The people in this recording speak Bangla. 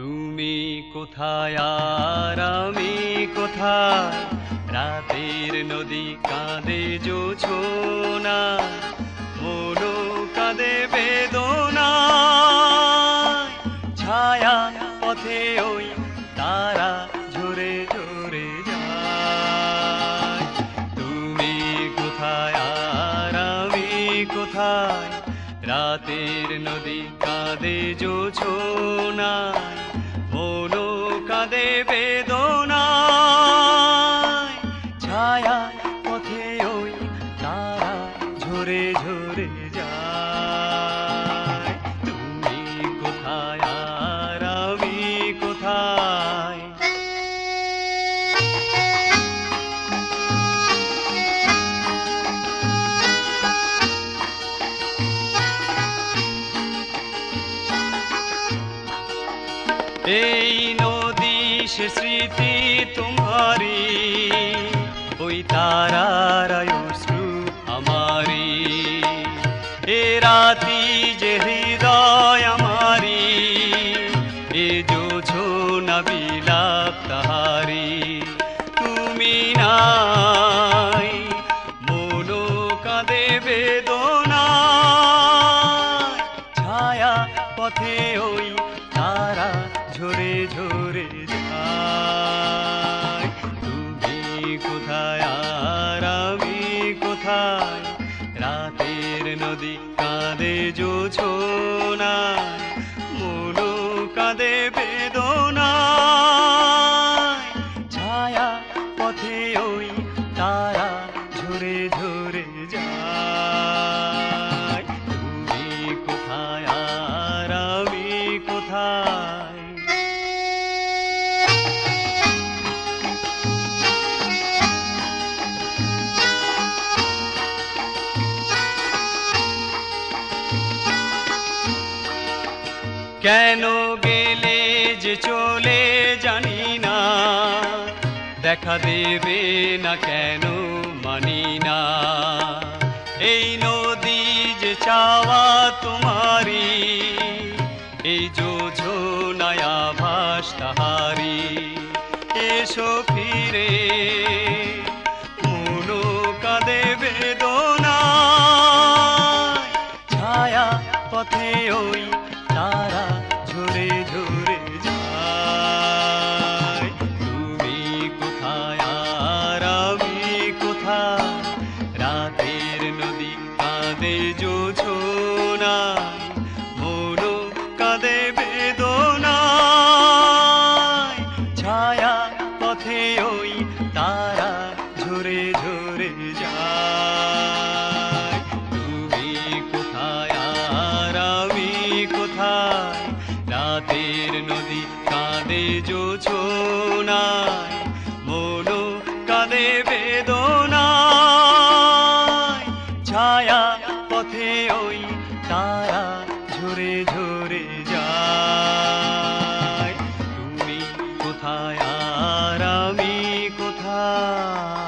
তুমি কোথায় আর আমি কোথায়? রাতের নদী কাঁদে জোছো না মনো কাঁদে বেদনা। ছায়া পথে ওই তারা ঝরে ঝরে যায়। তুমি কোথায় আর আমি কোথায়? রাতের নদী কাঁদে জোছো না এই নদী সে স্মৃতি তোমারি ওই তারার অশ্রু আমারি এ রাতি যে হৃদয় আমারি এ যোছো বিলাপ তাহারি তুমি নাই মনো কাঁদে বেদনা ছায়া পথে ওই ঝরে তুমি কোথায় আর আমি কোথায়? রাতের নদী কাঁদে জোছো না মনো কাঁদে বেদনা কেন গেলে যে চলে জানি না? দেখা দেবে না কেন মানি না? এই নদী যে চাওয়া তোমারি এই যোঝো নয়া তাহারি এসো ফিরে পথে ওই না মোর কাঁদে বেদনায়। ছায়া পথে ওই তারা ঝরে ঝরে যায়। তুমি কোথায় আর আমি কোথায়? রাতের নদী কাঁদে জোছনায়। ঝরে ঝরে যায়। তুমি কোথায় আর আমি কোথায়?